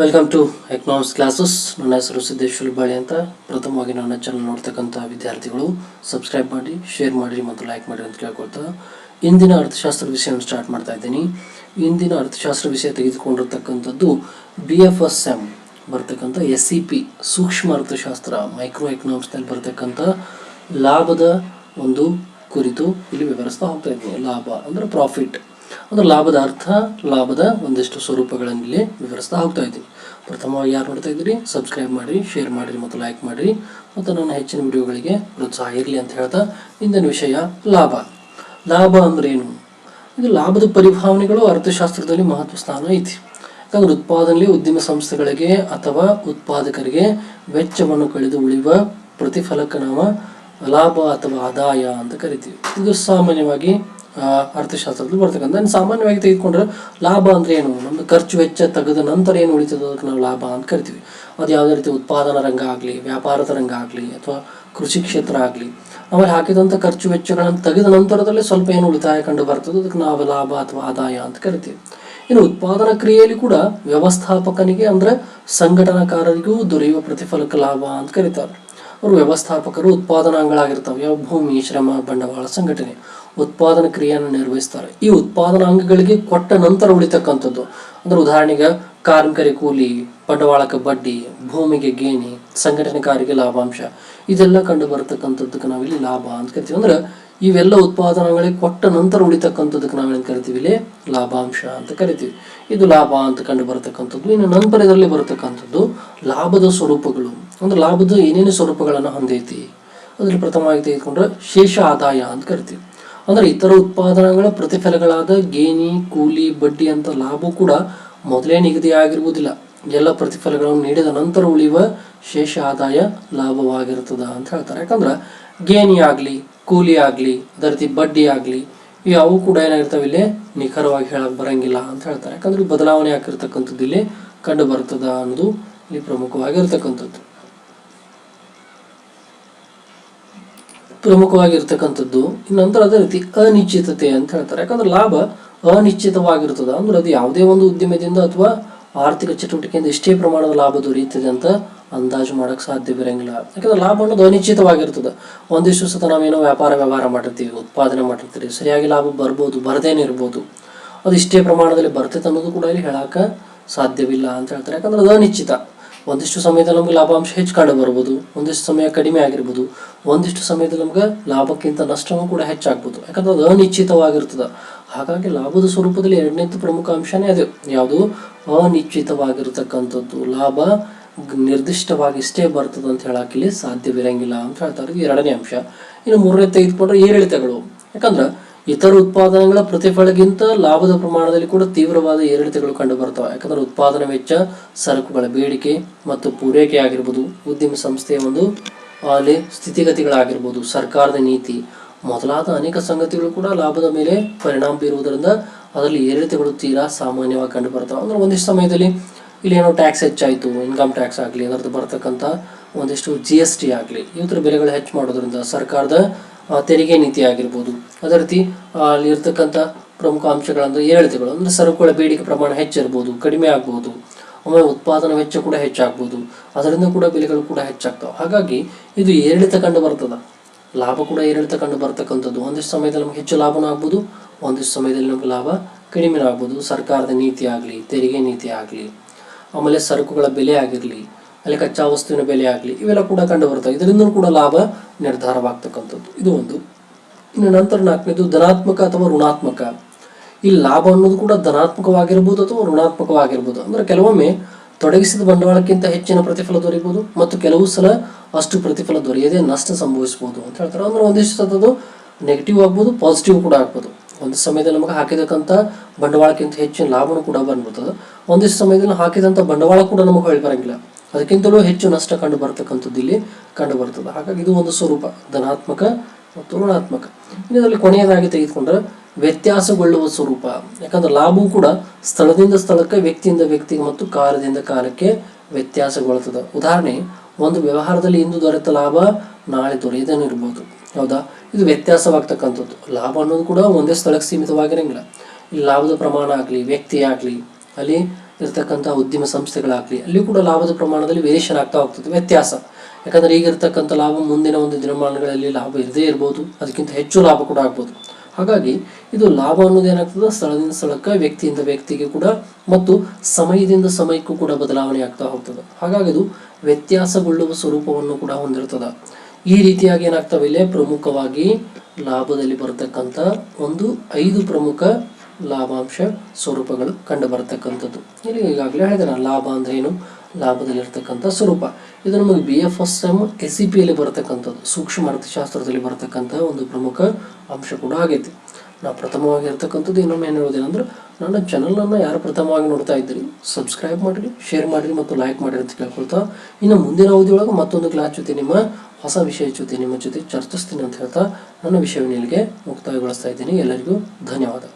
Welcome to economics classes ನನ್ನ ಹೆಸರು ಸಿದ್ದೇಶ್ವರ ಬಾಳಿ ಅಂತ. ಪ್ರಥಮವಾಗಿ ನನ್ನ ಚಾನಲ್ ನೋಡ್ತಕ್ಕಂಥ ವಿದ್ಯಾರ್ಥಿಗಳು ಸಬ್ಸ್ಕ್ರೈಬ್ ಮಾಡಿ ಶೇರ್ ಮಾಡಿ ಮತ್ತು ಲೈಕ್ ಮಾಡಿ ಅಂತ ಕೇಳ್ಕೊಳ್ತಾ ಇಂದಿನ ಅರ್ಥಶಾಸ್ತ್ರ ವಿಷಯವನ್ನು ಸ್ಟಾರ್ಟ್ ಮಾಡ್ತಾ ಇದ್ದೀನಿ. ಇಂದಿನ ಅರ್ಥಶಾಸ್ತ್ರ ವಿಷಯ ತೆಗೆದುಕೊಂಡಿರ್ತಕ್ಕಂಥದ್ದು ಬಿ ಎಫ್ ಎಸ್ ಎಂ ಬರ್ತಕ್ಕಂಥ ಎಸ್ ಸಿ ಪಿ ಸೂಕ್ಷ್ಮ ಅರ್ಥಶಾಸ್ತ್ರ ಮೈಕ್ರೋ ಎಕನಾಮಿಕ್ಸ್ನಲ್ಲಿ ಬರ್ತಕ್ಕಂಥ ಲಾಭದ ಒಂದು ಕುರಿತು ಇಲ್ಲಿ ವಿವರಿಸ್ತಾ ಹೋಗ್ತಾ ಇದ್ದೀನಿ. ಲಾಭ ಅಂದರೆ ಪ್ರಾಫಿಟ್ ಅಂದ್ರೆ ಲಾಭದ ಅರ್ಥ, ಲಾಭದ ಒಂದಿಷ್ಟು ಸ್ವರೂಪಗಳನ್ನು ಇಲ್ಲಿ ವಿವರಿಸ್ತಾ ಹೋಗ್ತಾ ಇದ್ದೀನಿ ಪ್ರಥಮವಾಗಿ ಯಾರು ನೋಡ್ತಾ ಇದ್ದೀರಿ? ಸಬ್ಸ್ಕ್ರೈಬ್ ಮಾಡಿರಿ ಶೇರ್ ಮಾಡಿರಿ ಮತ್ತು ಲೈಕ್ ಮಾಡಿರಿ. ಮತ್ತು ನನ್ನ ಹೆಚ್ಚಿನ ವಿಡಿಯೋಗಳಿಗೆ ಪ್ರೋತ್ಸಾಹ ಇರಲಿ ಅಂತ ಹೇಳ್ತಾ ಇಂದಿನ ವಿಷಯ, ಲಾಭ. ಲಾಭ ಅಂದ್ರೇನು ಇದು ಲಾಭದ ಪರಿಭಾವನೆಗಳು ಅರ್ಥಶಾಸ್ತ್ರದಲ್ಲಿ ಮಹತ್ವ ಸ್ಥಾನ ಐತಿ. ಯಾಕಂದ್ರೆ ಉತ್ಪಾದನೆಯಲ್ಲಿ ಉದ್ಯಮ ಸಂಸ್ಥೆಗಳಿಗೆ ಅಥವಾ ಉತ್ಪಾದಕರಿಗೆ ವೆಚ್ಚವನ್ನು ಕಳೆದು ಉಳಿಯುವ ಪ್ರತಿಫಲಕ್ಕೆ ನಾವು ಲಾಭ ಅಥವಾ ಆದಾಯ ಅಂತ ಕರಿತೀವಿ. ಇದು ಸಾಮಾನ್ಯವಾಗಿ ಅರ್ಥಶಾಸ್ತ್ರದಲ್ಲಿ ಬರ್ತಕ್ಕಂಥ. ಸಾಮಾನ್ಯವಾಗಿ ತೆಗೆದುಕೊಂಡ್ರೆ ಲಾಭ ಅಂದ್ರೆ ಏನು? ನಮ್ದು ಖರ್ಚು ವೆಚ್ಚ ತೆಗೆದ ನಂತರ ಏನು ಉಳಿತದೆ? ಅದಕ್ಕೆ ನಾವು ಲಾಭ ಅಂತ ಕರಿತೀವಿ. ಅದು ಯಾವುದೇ ರೀತಿ ಉತ್ಪಾದನಾ ರಂಗ ಆಗಲಿ, ವ್ಯಾಪಾರದ ರಂಗ ಆಗಲಿ, ಅಥವಾ ಕೃಷಿ ಕ್ಷೇತ್ರ ಆಗಲಿ. ಆಮೇಲೆ ಹಾಕಿದಂಥ ಖರ್ಚು ವೆಚ್ಚಗಳನ್ನು ತೆಗೆದ ನಂತರದಲ್ಲಿ ಸ್ವಲ್ಪ ಏನು ಉಳಿತಾಯ ಕಂಡು ಬರ್ತದೆ? ಅದಕ್ಕೆ ನಾವು ಲಾಭ ಅಥವಾ ಆದಾಯ ಅಂತ ಕರಿತೀವಿ. ಇನ್ನು ಉತ್ಪಾದನಾ ಕ್ರಿಯೆಯಲ್ಲಿ ಕೂಡ ವ್ಯವಸ್ಥಾಪಕನಿಗೆ ಅಂದ್ರೆ ಸಂಘಟನಾಕಾರರಿಗೂ ದೊರೆಯುವ ಪ್ರತಿಫಲಕ್ಕೆ ಲಾಭ ಅಂತ ಕರೀತಾರೆ. ಅವರು ವ್ಯವಸ್ಥಾಪಕರು, ಉತ್ಪಾದನಾಂಗಗಳಾಗಿರ್ತವೆ. ಯಾವ ಭೂಮಿ, ಶ್ರಮ, ಬಂಡವಾಳ, ಸಂಘಟನೆ. ಉತ್ಪಾದನಾ ಕ್ರಿಯೆಯನ್ನು ನಿರ್ವಹಿಸ್ತಾರೆ. ಈ ಉತ್ಪಾದನಾ ಅಂಗಗಳಿಗೆ ಕೊಟ್ಟ ನಂತರ ಉಳಿತಕ್ಕಂಥದ್ದು. ಅಂದ್ರೆ ಉದಾಹರಣೆಗೆ ಕಾರ್ಮಿಕರಿಗೆ ಕೂಲಿ, ಬಂಡವಾಳಕ್ಕೆ ಬಡ್ಡಿ, ಭೂಮಿಗೆ ಗೇಣಿ, ಸಂಘಟನೆಕಾರಿಗೆ ಲಾಭಾಂಶ, ಇದೆಲ್ಲ ಕಂಡು ಬರತಕ್ಕಂಥದ್ದಕ್ಕೆ ನಾವಿಲ್ಲಿ ಲಾಭ ಅಂತ ಕರಿತೀವಿ. ಅಂದ್ರೆ ಇವೆಲ್ಲ ಉತ್ಪಾದನೆಗಳಿಗೆ ಕೊಟ್ಟ ನಂತರ ಉಳಿತಕ್ಕಂಥದ್ದಕ್ಕೆ ನಾವೇನ್ ಕರಿತೀವಿ ಇಲ್ಲಿ? ಲಾಭಾಂಶ ಅಂತ ಕರಿತೀವಿ. ಇದು ಲಾಭ ಅಂತ ಕಂಡು ಬರತಕ್ಕಂಥದ್ದು, ಇನ್ನು ನಂತರ ಇದರಲ್ಲಿ ಬರತಕ್ಕಂಥದ್ದು ಲಾಭದ ಸ್ವರೂಪಗಳು. ಅಂದ್ರೆ ಲಾಭದ ಏನೇನು ಸ್ವರೂಪಗಳನ್ನು ಹೊಂದೈತಿ? ಅದ್ರಲ್ಲಿ ಪ್ರಥಮವಾಗಿ ತೆಗೆದುಕೊಂಡ್ರೆ ಶೇಷ ಆದಾಯ ಅಂತ ಕರಿತೀವಿ. ಅಂದ್ರೆ ಇತರ ಉತ್ಪಾದನೆಗಳ ಪ್ರತಿಫಲಗಳಾದ ಗೇಣಿ, ಕೂಲಿ, ಬಡ್ಡಿ ಅಂತ ಲಾಭ ಕೂಡ ಮೊದಲೇ ನಿಗದಿ ಆಗಿರುವುದಿಲ್ಲ. ಎಲ್ಲ ಪ್ರತಿಫಲಗಳನ್ನು ನೀಡಿದ ನಂತರ ಉಳಿಯುವ ಶೇಷ ಆದಾಯ ಲಾಭವಾಗಿರ್ತದ ಅಂತ ಹೇಳ್ತಾರೆ. ಯಾಕಂದ್ರೆ ಗೇಣಿ ಆಗಲಿ ಕೂಲಿ ಆಗಲಿ ಅದೇ ರೀತಿ ಬಡ್ಡಿ ಆಗಲಿ ಇವು ಕೂಡ ಏನಾಗಿರ್ತಾವೆ ಇಲ್ಲಿ? ನಿಖರವಾಗಿ ಹೇಳಕ್ ಬರಂಗಿಲ್ಲ ಅಂತ ಹೇಳ್ತಾರೆ. ಯಾಕಂದ್ರೆ ಬದಲಾವಣೆ ಆಗಿರ್ತಕ್ಕಂಥದ್ದು ಇಲ್ಲಿ ಕಂಡು ಬರ್ತದ ಅನ್ನೋದು ಇಲ್ಲಿ ಪ್ರಮುಖವಾಗಿರ್ತಕ್ಕಂಥದ್ದು. ಪ್ರಮುಖವಾಗಿರ್ತಕ್ಕಂಥದ್ದು. ನಂತರ ಅದೇ ರೀತಿ ಅನಿಶ್ಚಿತತೆ ಅಂತ ಹೇಳ್ತಾರೆ. ಯಾಕಂದ್ರೆ ಲಾಭ ಅನಿಶ್ಚಿತವಾಗಿರ್ತದ. ಅಂದ್ರೆ ಅದು ಯಾವುದೇ ಒಂದು ಉದ್ಯಮದಿಂದ ಅಥವಾ ಆರ್ಥಿಕ ಚಟುವಟಿಕೆಯಿಂದ ಎಷ್ಟೇ ಪ್ರಮಾಣದ ಲಾಭ ದೊರೆಯುತ್ತದೆ ಅಂತ ಅಂದಾಜು ಮಾಡಕ್ ಸಾಧ್ಯವಿರಂಗಿಲ್ಲ ಯಾಕಂದ್ರೆ ಲಾಭ ಅನ್ನೋದು ಅನಿಶ್ಚಿತವಾಗಿರ್ತದೆ. ಒಂದಿಷ್ಟು ಸತ ನಾವೇನೋ ವ್ಯಾಪಾರ ವ್ಯವಹಾರ ಮಾಡಿರ್ತೀವಿ, ಉತ್ಪಾದನೆ ಮಾಡಿರ್ತೀವಿ, ಸರಿಯಾಗಿ ಲಾಭ ಬರ್ಬೋದು, ಬರದೇನೆ ಇರ್ಬೋದು. ಅದು ಇಷ್ಟೇ ಪ್ರಮಾಣದಲ್ಲಿ ಬರ್ತೈತೆ ಅನ್ನೋದು ಕೂಡ ಇಲ್ಲಿ ಹೇಳಾಕ ಸಾಧ್ಯವಿಲ್ಲ ಅಂತ ಹೇಳ್ತಾರೆ. ಯಾಕಂದ್ರೆ ಅದು ಅನಿಶ್ಚಿತ. ಒಂದಿಷ್ಟು ಸಮಯದಲ್ಲಿ ನಮ್ಗೆ ಲಾಭಾಂಶ ಹೆಚ್ಚು ಕಂಡು ಬರ್ಬೋದು, ಒಂದಿಷ್ಟು ಸಮಯ ಕಡಿಮೆ ಆಗಿರ್ಬೋದು, ಒಂದಿಷ್ಟು ಸಮಯದಲ್ಲಿ ನಮ್ಗೆ ಲಾಭಕ್ಕಿಂತ ನಷ್ಟವೂ ಕೂಡ ಹೆಚ್ಚಾಗ್ಬೋದು. ಯಾಕಂದ್ರೆ ಅದು ಅನಿಶ್ಚಿತವಾಗಿರ್ತದೆ. ಹಾಗಾಗಿ ಲಾಭದ ಸ್ವರೂಪದಲ್ಲಿ ಎರಡನೇದು ಪ್ರಮುಖ ಅಂಶನೇ ಅದು. ಯಾವುದು? ಅನಿಶ್ಚಿತವಾಗಿರತಕ್ಕಂಥದ್ದು. ಲಾಭ ನಿರ್ದಿಷ್ಟವಾಗಿ ಇಷ್ಟೇ ಬರ್ತದೆ ಅಂತ ಹೇಳಕ್ಕಿಲ್ಲಿ ಸಾಧ್ಯವಿರಂಗಿಲ್ಲ ಅಂತ ಹೇಳ್ತಾರೆ. ಇದು ಎರಡನೇ ಅಂಶ. ಇನ್ನು ಮೂರನೇ ತೆಗೆದುಕೊಂಡ್ರೆ ಏರಿಳಿತಗಳು ಯಾಕಂದ್ರೆ ಇತರ ಉತ್ಪಾದನೆಗಳ ಪ್ರತಿಫಲಗಿಂತ ಲಾಭದ ಪ್ರಮಾಣದಲ್ಲಿ ಕೂಡ ತೀವ್ರವಾದ ಏರಿಳಿತಗಳು ಕಂಡು ಬರ್ತವೆ ಯಾಕಂದ್ರೆ ಉತ್ಪಾದನಾ ವೆಚ್ಚ, ಸರಕುಗಳ ಬೇಡಿಕೆ ಮತ್ತು ಪೂರೈಕೆ ಆಗಿರ್ಬೋದು. ಉದ್ಯಮ ಸಂಸ್ಥೆಯ ಒಂದು ಅಲ್ಲಿ ಸ್ಥಿತಿಗತಿಗಳಾಗಿರ್ಬೋದು. ಸರ್ಕಾರದ ನೀತಿ ಮೊದಲಾದ ಅನೇಕ ಸಂಗತಿಗಳು ಕೂಡ ಲಾಭದ ಮೇಲೆ ಪರಿಣಾಮ ಬೀರುವುದರಿಂದ ಅದರಲ್ಲಿ ಏರಿಳಿತಗಳು ತೀರಾ ಸಾಮಾನ್ಯವಾಗಿ ಕಂಡು ಬರ್ತವೆ ಅಂದ್ರೆ ಒಂದಿಷ್ಟು ಸಮಯದಲ್ಲಿ ಇಲ್ಲಿ ಏನೋ ಟ್ಯಾಕ್ಸ್ ಹೆಚ್ಚಾಯಿತು ಇನ್ಕಮ್ ಟ್ಯಾಕ್ಸ್ ಆಗಲಿ ಅದರದ್ದು ಬರ್ತಕ್ಕಂಥ ಒಂದಿಷ್ಟು ಜಿ ಎಸ್ ಟಿ ಆಗಲಿ ಇವತ್ತರ ಬೆಲೆಗಳು ಹೆಚ್ಚು ಮಾಡೋದ್ರಿಂದ ಸರ್ಕಾರದ ತೆರಿಗೆ ನೀತಿ ಆಗಿರ್ಬೋದು. ಅದೇ ರೀತಿ ಆ, ಅಲ್ಲಿ ಇರ್ತಕ್ಕಂಥ ಪ್ರಮುಖ ಅಂಶಗಳಂದ್ರೆ ಏರಿಳಿತಗಳು. ಅಂದ್ರೆ ಸರಕುಗಳ ಬೇಡಿಕೆ ಪ್ರಮಾಣ ಹೆಚ್ಚಿರ್ಬೋದು ಕಡಿಮೆ ಆಗ್ಬೋದು ಆಮೇಲೆ ಉತ್ಪಾದನಾ ವೆಚ್ಚ ಕೂಡ ಹೆಚ್ಚಾಗ್ಬೋದು ಅದರಿಂದ ಕೂಡ ಬೆಲೆಗಳು ಕೂಡ ಹೆಚ್ಚಾಗ್ತವೆ. ಹಾಗಾಗಿ ಇದು ಏರಿಳಿತ ಕಂಡು ಬರ್ತದ. ಲಾಭ ಕೂಡ ಏರಿಳಿತ ಕಂಡು ಬರ್ತಕ್ಕಂಥದ್ದು. ಒಂದಿಷ್ಟು ಸಮಯದಲ್ಲಿ ನಮ್ಗೆ ಹೆಚ್ಚು ಲಾಭನೂ ಆಗ್ಬೋದು, ಒಂದಿಷ್ಟು ಸಮಯದಲ್ಲಿ ನಮ್ಗೆ ಲಾಭ ಕಡಿಮೆ ಆಗ್ಬೋದು. ಸರ್ಕಾರದ ನೀತಿ ಆಗಲಿ, ತೆರಿಗೆ ನೀತಿ ಆಗಲಿ, ಆಮೇಲೆ ಸರಕುಗಳ ಬೆಲೆ ಆಗಿರಲಿ ಅಲ್ಲಿ ಕಚ್ಚಾ ವಸ್ತುವಿನ ಬೆಲೆ ಆಗಲಿ, ಇವೆಲ್ಲ ಕೂಡ ಕಂಡು ಬರ್ತವೆ. ಇದರಿಂದ ಕೂಡ ಲಾಭ ನಿರ್ಧಾರವಾಗ್ತಕ್ಕಂಥದ್ದು. ಇದು ಒಂದು. ಇನ್ನು ನಂತರ ನಾಲ್ಕನೇದು, ಧನಾತ್ಮಕ ಅಥವಾ ಋಣಾತ್ಮಕ. ಈ ಲಾಭ ಅನ್ನೋದು ಕೂಡ ಧನಾತ್ಮಕವಾಗಿರ್ಬೋದು ಅಥವಾ ಋಣಾತ್ಮಕವಾಗಿರ್ಬೋದು. ಅಂದರೆ ಕೆಲವೊಮ್ಮೆ ತೊಡಗಿಸಿದ ಬಂಡವಾಳಕ್ಕಿಂತ ಹೆಚ್ಚಿನ ಪ್ರತಿಫಲ ದೊರೆಯಬಹುದು ಮತ್ತು ಕೆಲವು ಸಲ ಅಷ್ಟು ಪ್ರತಿಫಲ ದೊರೆಯದೇ ನಷ್ಟ ಸಂಭವಿಸಬಹುದು ಅಂತ ಹೇಳ್ತಾರೆ. ಅಂದ್ರೆ ಒಂದಿಷ್ಟು ಸತದು ನೆಗೆಟಿವ್ ಆಗ್ಬೋದು ಪಾಸಿಟಿವ್ ಕೂಡ ಆಗ್ಬೋದು. ಒಂದು ಸಮಯದಲ್ಲಿ ನಮಗೆ ಹಾಕಿದಕ್ಕಂಥ ಬಂಡವಾಳಕ್ಕಿಂತ ಹೆಚ್ಚಿನ ಲಾಭನೂ ಕೂಡ ಬಂದ್ಬಿಡ್ತದೆ. ಒಂದಿಷ್ಟು ಸಮಯದಲ್ಲಿ ಹಾಕಿದಂಥ ಬಂಡವಾಳ ಕೂಡ ನಮಗೆ ಹೊಳಿ ಬರಂಗಿಲ್ಲ. ಅದಕ್ಕಿಂತಲೂ ಹೆಚ್ಚು ನಷ್ಟ ಕಂಡು ಬರ್ತಕ್ಕಂಥದ್ದು ಇಲ್ಲಿ ಕಂಡು ಬರ್ತದೆ. ಹಾಗಾಗಿ ಇದು ಒಂದು ಸ್ವರೂಪ, ಧನಾತ್ಮಕ ಮತ್ತು ಋಣಾತ್ಮಕ. ಇದರಲ್ಲಿ ಕೊನೆಯದಾಗಿ ತೆಗೆದುಕೊಂಡ್ರೆ ವ್ಯತ್ಯಾಸಗೊಳ್ಳುವ ಸ್ವರೂಪ. ಯಾಕಂದ್ರೆ ಲಾಭವು ಕೂಡ ಸ್ಥಳದಿಂದ ಸ್ಥಳಕ್ಕೆ, ವ್ಯಕ್ತಿಯಿಂದ ವ್ಯಕ್ತಿಗೆ ಮತ್ತು ಕಾಲದಿಂದ ಕಾಲಕ್ಕೆ ವ್ಯತ್ಯಾಸಗೊಳ್ಳುತ್ತದೆ ಉದಾಹರಣೆ ಒಂದು ವ್ಯವಹಾರದಲ್ಲಿ ಇಂದು ದೊರೆತ ಲಾಭ ನಾಳೆ ದೊರೆಯದೇನು ಇರ್ಬೋದು. ಹೌದಾ? ಇದು ವ್ಯತ್ಯಾಸವಾಗ್ತಕ್ಕಂಥದ್ದು. ಲಾಭ ಅನ್ನೋದು ಕೂಡ ಒಂದೇ ಸ್ಥಳಕ್ಕೆ ಸೀಮಿತವಾಗಿರಂಗಿಲ್ಲ. ಈ ಲಾಭದ ಪ್ರಮಾಣ ಆಗಲಿ, ವ್ಯಕ್ತಿ ಆಗಲಿ, ಅಲ್ಲಿ ಇರ್ತಕ್ಕಂಥ ಉದ್ಯಮ ಸಂಸ್ಥೆಗಳಾಗಲಿ ಅಲ್ಲಿ ಕೂಡ ಲಾಭದ ಪ್ರಮಾಣದಲ್ಲಿ ವೇರಿಯೇಷನ್ ಆಗ್ತಾ ಹೋಗ್ತದೆ, ವ್ಯತ್ಯಾಸ. ಯಾಕಂದರೆ ಈಗ ಇರ್ತಕ್ಕಂಥ ಲಾಭ ಮುಂದಿನ ಒಂದು ದಿನಮಾನಗಳಲ್ಲಿ ಲಾಭ ಇರದೇ ಇರ್ಬೋದು, ಅದಕ್ಕಿಂತ ಹೆಚ್ಚು ಲಾಭ ಕೂಡ ಆಗ್ಬೋದು. ಹಾಗಾಗಿ ಇದು ಲಾಭ ಅನ್ನೋದು ಏನಾಗ್ತದೆ? ಸ್ಥಳದಿಂದ ಸ್ಥಳಕ್ಕೆ, ವ್ಯಕ್ತಿಯಿಂದ ವ್ಯಕ್ತಿಗೆ ಕೂಡ ಮತ್ತು ಸಮಯದಿಂದ ಸಮಯಕ್ಕೂ ಕೂಡ ಬದಲಾವಣೆ ಆಗ್ತಾ ಹೋಗ್ತದೆ. ಹಾಗಾಗಿ ಇದು ವ್ಯತ್ಯಾಸಗೊಳ್ಳುವ ಸ್ವರೂಪವನ್ನು ಕೂಡ ಹೊಂದಿರ್ತದೆ. ಈ ರೀತಿಯಾಗಿ ಏನಾಗ್ತವೆ? ಇಲ್ಲೇ ಪ್ರಮುಖವಾಗಿ ಲಾಭದಲ್ಲಿ ಬರತಕ್ಕಂಥ ಒಂದು ಐದು ಪ್ರಮುಖ ಲಾಭಾಂಶ ಸ್ವರೂಪಗಳು ಕಂಡು ಬರತಕ್ಕಂಥದ್ದು ಇಲ್ಲಿ ಈಗಾಗಲೇ ಹೇಳಿದೆ ಲಾಭ ಅಂದ್ರೆ ಏನು? ಲಾಭದಲ್ಲಿರ್ತಕ್ಕಂಥ ಸ್ವರೂಪ. ಇದು ನಮಗೆ B F S M S C ಪಿಯಲ್ಲಿ ಬರತಕ್ಕಂಥದ್ದು. ಸೂಕ್ಷ್ಮ ಅರ್ಥಶಾಸ್ತ್ರದಲ್ಲಿ ಬರತಕ್ಕಂಥ ಒಂದು ಪ್ರಮುಖ ಅಂಶ ಕೂಡ ಆಗೈತಿ. ನಾವು ಪ್ರಥಮವಾಗಿ ಇರ್ತಕ್ಕಂಥದ್ದು ಇನ್ನೊಮ್ಮೆ ಏನು ಹೇಳೋದೇನೆಂದ್ರೆ ನನ್ನ ಚಾನಲನ್ನು ಯಾರು ಪ್ರಥಮವಾಗಿ ನೋಡ್ತಾ ಇದ್ದೀರಿ ಸಬ್ಸ್ಕ್ರೈಬ್ ಮಾಡಿರಿ ಶೇರ್ ಮಾಡಿರಿ ಮತ್ತು ಲೈಕ್ ಮಾಡಿರಿ ಅಂತ ಕೇಳ್ಕೊಳ್ತಾ, ಇನ್ನು ಮುಂದಿನ ಅವಧಿಯೊಳಗೆ ಮತ್ತೊಂದು ಕ್ಲಾಸ್ ಜೊತೆ ನಿಮ್ಮ ಹೊಸ ವಿಷಯ ಜೊತೆ, ನಿಮ್ಮ ಜೊತೆ ಚರ್ಚಿಸ್ತೀನಿ ಅಂತ ಹೇಳ್ತಾ, ನನ್ನ ವಿಷಯವನ್ನು ಇಲ್ಲಿಗೆ ಮುಕ್ತಾಯಗೊಳಿಸ್ತಾ ಇದ್ದೀನಿ. ಎಲ್ಲರಿಗೂ ಧನ್ಯವಾದ.